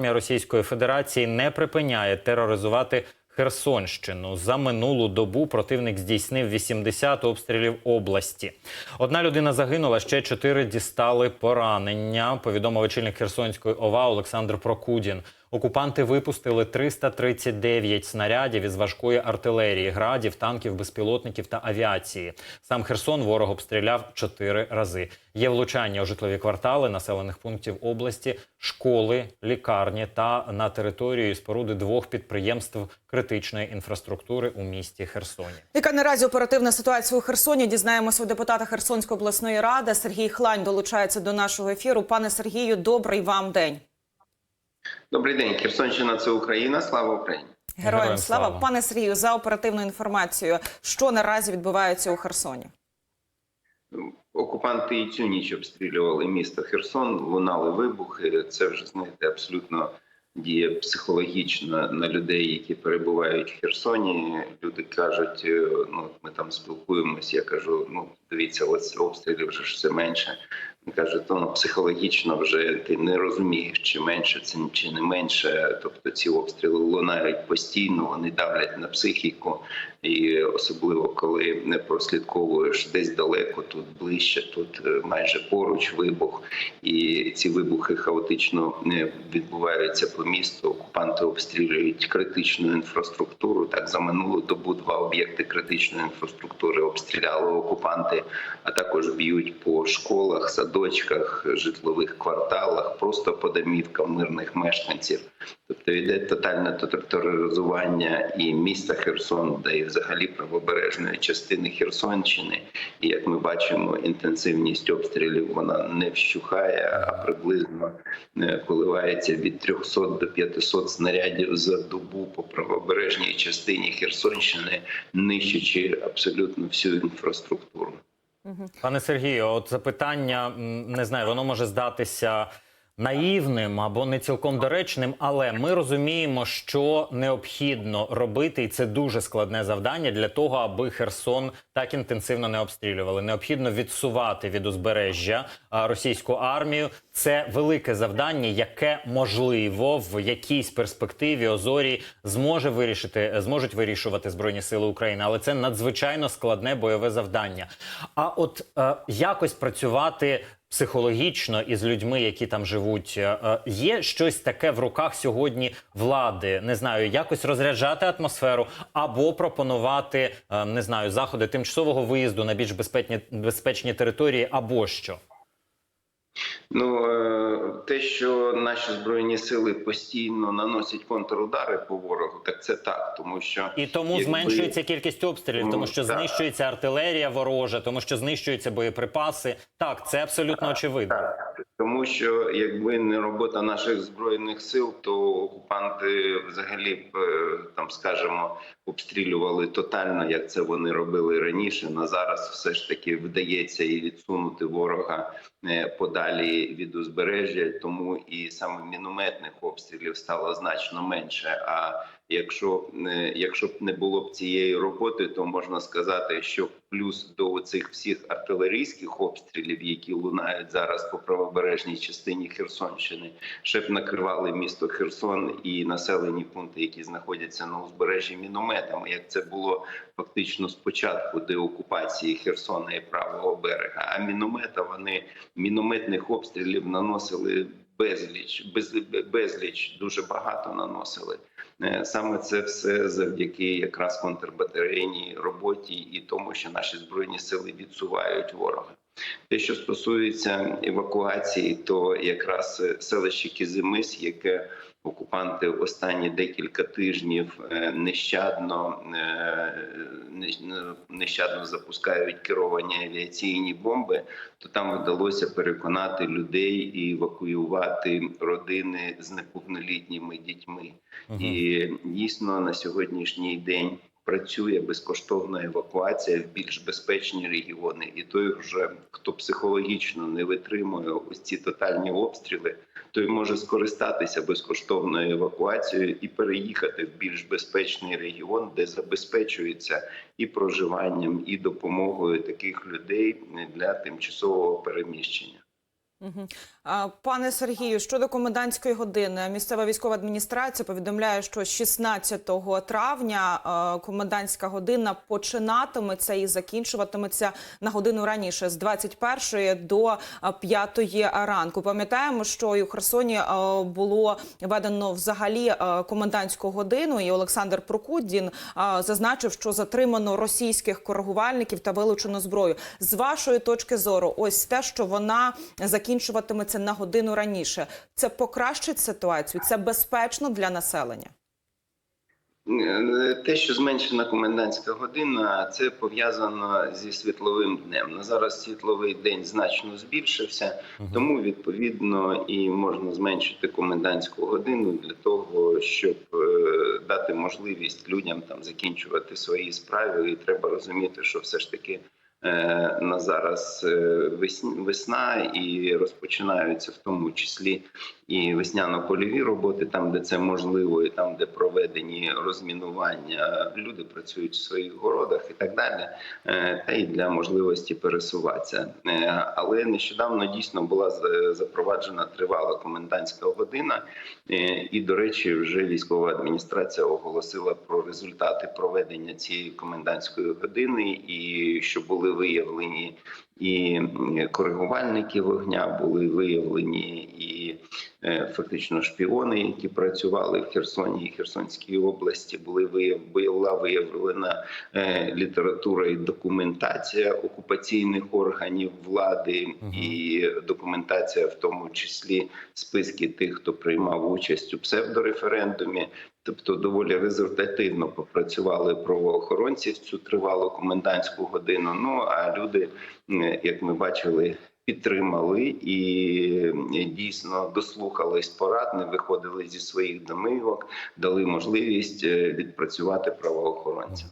Російської Федерації не припиняє тероризувати Херсонщину. За минулу добу противник здійснив 80 обстрілів області. Одна людина загинула, ще чотири дістали поранення. Повідомив очільник Херсонської ОВА Олександр Прокудін. Окупанти випустили 339 снарядів із важкої артилерії, градів, танків, безпілотників та авіації. Сам Херсон ворог обстріляв чотири рази. Є влучання у житлові квартали населених пунктів області, школи, лікарні та на територію і споруди двох підприємств критичної інфраструктури у місті Херсоні. Яка наразі оперативна ситуація у Херсоні? Дізнаємося у депутата Херсонської обласної ради. Сергій Хлань долучається до нашого ефіру. Пане Сергію, добрий вам день. Добрий день, Херсонщина це Україна. Слава Україні. Героям, Героям слава. слава. пане Сергію, за оперативною інформацією, що наразі відбувається у Херсоні. Окупанти і цю ніч обстрілювали місто Херсон, лунали вибухи. Це вже знаєте, абсолютно діє психологічно на людей, які перебувають в Херсоні. Люди кажуть, е, ну ми там спілкуємось. Я кажу, ну дивіться, ось обстрілів вже все менше. Каже, то ну, психологічно вже ти не розумієш, чи менше це чи не менше. Тобто ці обстріли лунають постійно, вони давлять на психіку, і особливо коли не прослідковуєш десь далеко, тут ближче, тут е, майже поруч вибух, і ці вибухи хаотично не відбуваються по місту. Окупанти обстрілюють критичну інфраструктуру. Так за минулу добу два об'єкти критичної інфраструктури обстріляли окупанти, а також б'ють по школах, садочках, житлових кварталах, просто по домівкам мирних мешканців. Тобто йде тотальне тероризування і міста Херсон, де і взагалі правобережної частини Херсонщини. І як ми бачимо, інтенсивність обстрілів вона не вщухає, а приблизно е, коливається від 300 до 500 снарядів за добу по правобережній частині Херсонщини, нищачи абсолютно всю інфраструктуру. Пане Сергію, от запитання не знаю, воно може здатися наївним або не цілком доречним, але ми розуміємо, що необхідно робити, і це дуже складне завдання для того, аби Херсон так інтенсивно не обстрілювали. Необхідно відсувати від узбережжя російську армію. Це велике завдання, яке можливо в якійсь перспективі Озорі зможе вирішити, зможуть вирішувати збройні сили України, але це надзвичайно складне бойове завдання. А от е, якось працювати психологічно із людьми, які там живуть, е, е, є щось таке в руках сьогодні влади. Не знаю, якось розряджати атмосферу або пропонувати е, не знаю заходи тимчасового виїзду на більш безпечні безпечні території, або що. Ну е, те, що наші збройні сили постійно наносять контрудари по ворогу, так це так, тому що І тому якби- зменшується кількість обстрілів, Ну, тому що так. знищується артилерія ворожа, тому що знищуються боєприпаси. Так, це абсолютно очевидно. Так, тому що якби не робота наших збройних сил, то окупанти взагалі б е, там, скажімо, обстрілювали тотально, як це вони робили раніше. На зараз все ж таки вдається і відсунути ворога е, подалі від узбережжя, тому і саме мінометних обстрілів стало значно менше. А якщо е, якщо б не було б цієї роботи, то можна сказати, що плюс до цих всіх артилерійських обстрілів, які лунають зараз по правобережній частині Херсонщини, ще б накривали місто Херсон і населені пункти, які знаходяться на узбережжі мінометами, як це було фактично спочатку деокупації Херсона і правого берега. А міномета вони мінометних обстрілів наносили безліч, без, безліч дуже багато наносили. Е, Саме це все завдяки якраз контрбатарейній роботі і тому, що наші збройні сили відсувають ворога. Те, що стосується евакуації, то якраз е, селище Кізимис, яке окупанти останні декілька тижнів е, нещадно е, нещадно запускають керовані авіаційні бомби, то там вдалося переконати людей і евакуювати родини з неповнолітніми дітьми. Мгм. І дійсно на сьогоднішній день працює безкоштовна евакуація в більш безпечні регіони. І той вже хто психологічно не витримує ось ці тотальні обстріли, той може скористатися безкоштовною евакуацією і переїхати в більш безпечний регіон, де забезпечується і проживанням, і допомогою таких людей для тимчасового переміщення. Пане Сергію, щодо комендантської години, місцева військова адміністрація повідомляє, що 16 травня комендантська година починатиметься і закінчуватиметься на годину раніше з 21 до е, 5 ранку. Пам'ятаємо, що і у Херсоні було введено взагалі комендантську годину, і Олександр Прокудін зазначив, що затримано російських коригувальників та вилучено зброю. З вашої точки зору, ось те, що вона закінчуватиметься на годину раніше, це покращить ситуацію, це безпечно для населення. Е, Те, що зменшена комендантська година, це пов'язано зі світловим днем. На зараз світловий день значно збільшився, тому відповідно і можна зменшити комендантську годину для того, щоб е, дати можливість людям там закінчувати свої справи. І треба розуміти, що все ж таки. Е, На зараз е, весна і розпочинаються в тому числі і весняно-польові роботи, там, де це можливо, і там, де проведені розмінування, люди працюють в своїх городах і так далі, е, та й для можливості пересуватися. Але нещодавно дійсно була запроваджена тривала комендантська година, і, до речі, вже військова адміністрація оголосила про результати проведення цієї комендантської години, і що були виявлені і коригувальники вогня, були виявлені і фактично шпіони, які працювали в Херсоні і Херсонській області, були вияв- була виявлена е, література і документація окупаційних органів влади, і документація, в тому числі списки тих, хто приймав участь у псевдореферендумі. Тобто доволі результативно попрацювали правоохоронці в цю тривалу комендантську годину. Ну а люди, як ми бачили, підтримали і дійсно дослухались порад, не виходили зі своїх домівок, дали можливість е, відпрацювати правоохоронцям.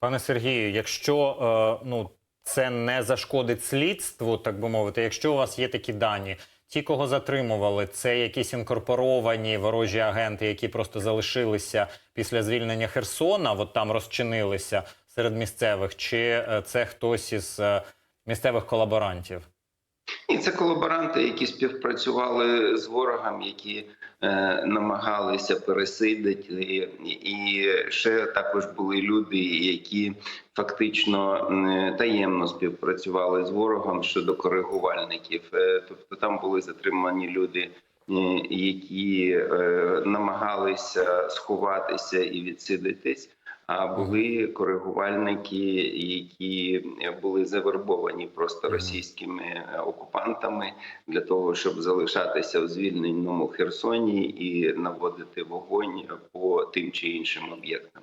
Пане Сергію, якщо е, ну це не зашкодить слідству, так би мовити, якщо у вас є такі дані, ті, кого затримували, це якісь інкорпоровані ворожі агенти, які просто залишилися після звільнення Херсона, от там розчинилися серед місцевих, чи е, це хтось із е, місцевих колаборантів? І це колаборанти, які співпрацювали з ворогом, які е, намагалися пересидити, і, і ще також були люди, які фактично е, таємно співпрацювали з ворогом щодо коригувальників. Е, тобто там були затримані люди. е, Які е, намагалися сховатися і відсидитись, були коригувальники, які були завербовані просто російськими окупантами для того, щоб залишатися в звільненому Херсоні і наводити вогонь по тим чи іншим об'єктам.